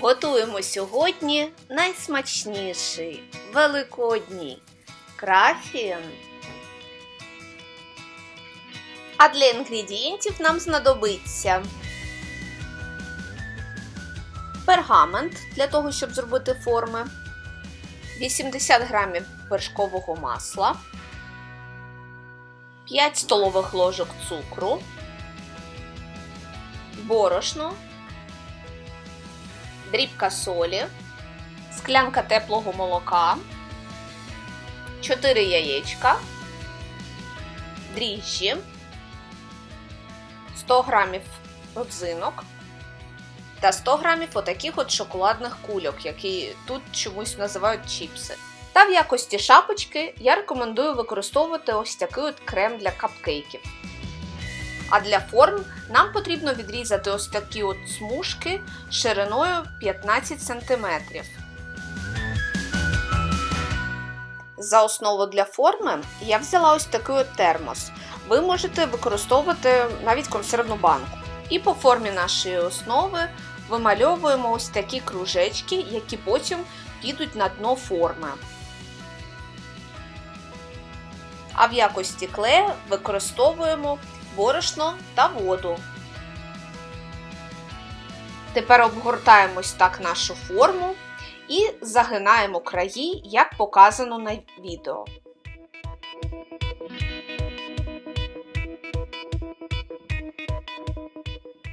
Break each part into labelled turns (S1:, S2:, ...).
S1: Готуємо сьогодні найсмачніший великодній крафін. А для інгредієнтів нам знадобиться пергамент для того, щоб зробити форми, 80 грамів вершкового масла, 5 столових ложок цукру, борошно, дрібка солі, склянка теплого молока, 4 яєчка, дріжджі, 100 грамів родзинок та 100 грамів отаких от шоколадних кульок, які тут чомусь називають чіпси. Та в якості шапочки я рекомендую використовувати ось такий от крем для капкейків. А для форм нам потрібно відрізати ось такі от смужки шириною 15 см. За основу для форми я взяла ось такий от термос. Ви можете використовувати навіть консервну банку. І по формі нашої основи вимальовуємо ось такі кружечки, які потім підуть на дно форми. А в якості клея використовуємо борошно та воду. Тепер обгортаємо ось так нашу форму і загинаємо краї, як показано на відео.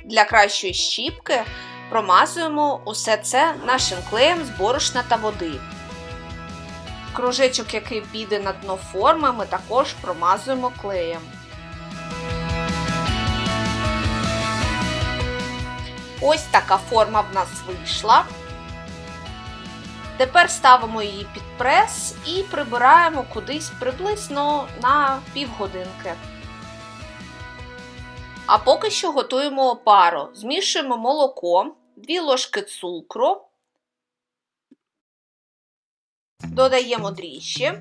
S1: Для кращої щіпки промазуємо усе це нашим клеєм з борошна та води. Кружечок, який піде на дно форми, ми також промазуємо клеєм. Ось така форма в нас вийшла. Тепер ставимо її під прес і прибираємо кудись приблизно на півгодинки. А поки що готуємо опару. Змішуємо молоко, 2 ложки цукру, додаємо дріжджі,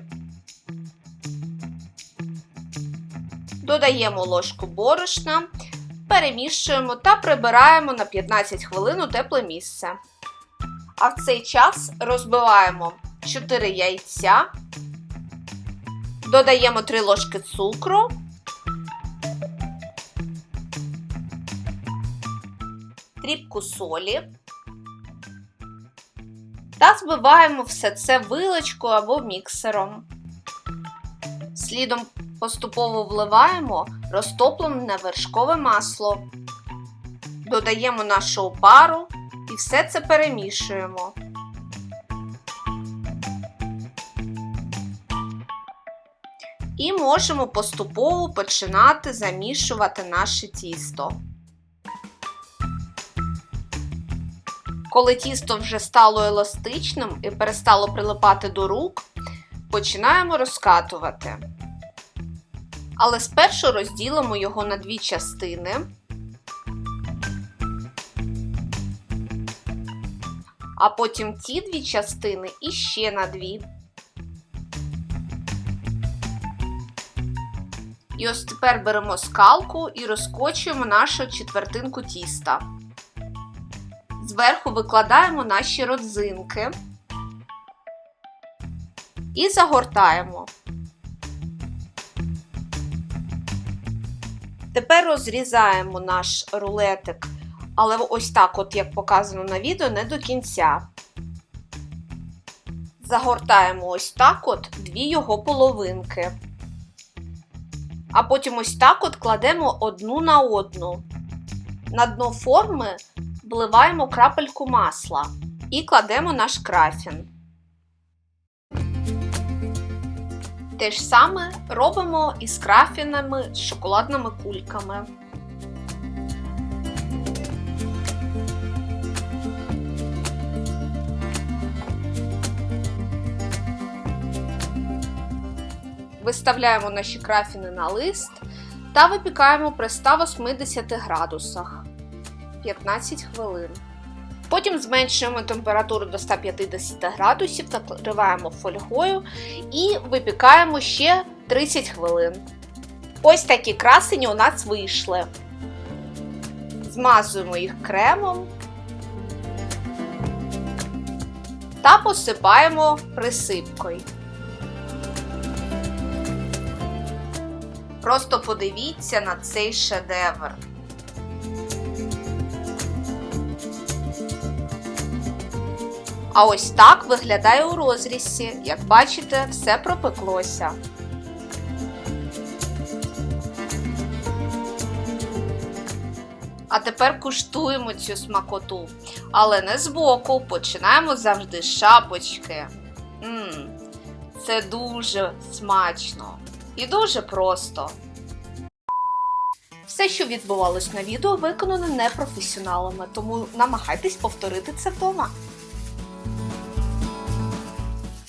S1: додаємо ложку борошна, перемішуємо та прибираємо на 15 хвилин у тепле місце. А в цей час розбиваємо 4 яйця, додаємо 3 ложки цукру. Дрібку солі та збиваємо все це вилочкою або міксером. Слідом поступово вливаємо розтоплене вершкове масло, додаємо нашу опару і все це перемішуємо. І можемо поступово починати замішувати наше тісто. Коли тісто вже стало еластичним і перестало прилипати до рук, починаємо розкатувати. Але спершу розділимо його на дві частини. А потім ті дві частини і ще на дві. І ось тепер беремо скалку і розкочуємо нашу четвертинку тіста. Зверху викладаємо наші родзинки і загортаємо. Тепер розрізаємо наш рулетик, але ось так, от як показано на відео, не до кінця. Загортаємо ось так от дві його половинки. А потім ось так от кладемо одну на одну. На дно форми вливаємо крапельку масла і кладемо наш крафін. Те ж саме робимо із крафінами з шоколадними кульками. Виставляємо наші крафіни на лист та випікаємо при 180 градусах 15 хвилин. Потім зменшуємо температуру до 150 градусів, накриваємо фольгою і випікаємо ще 30 хвилин. Ось такі красені у нас вийшли. Змазуємо їх кремом та посипаємо присипкою. Просто подивіться на цей шедевр. А ось так виглядає у розрізі. Як бачите, все пропеклося. А тепер куштуємо цю смакоту. Але не збоку, починаємо завжди з шапочки. Мм, це дуже смачно і дуже просто. Все, що відбувалось на відео, виконано непрофесіоналами, тому намагайтесь повторити це вдома.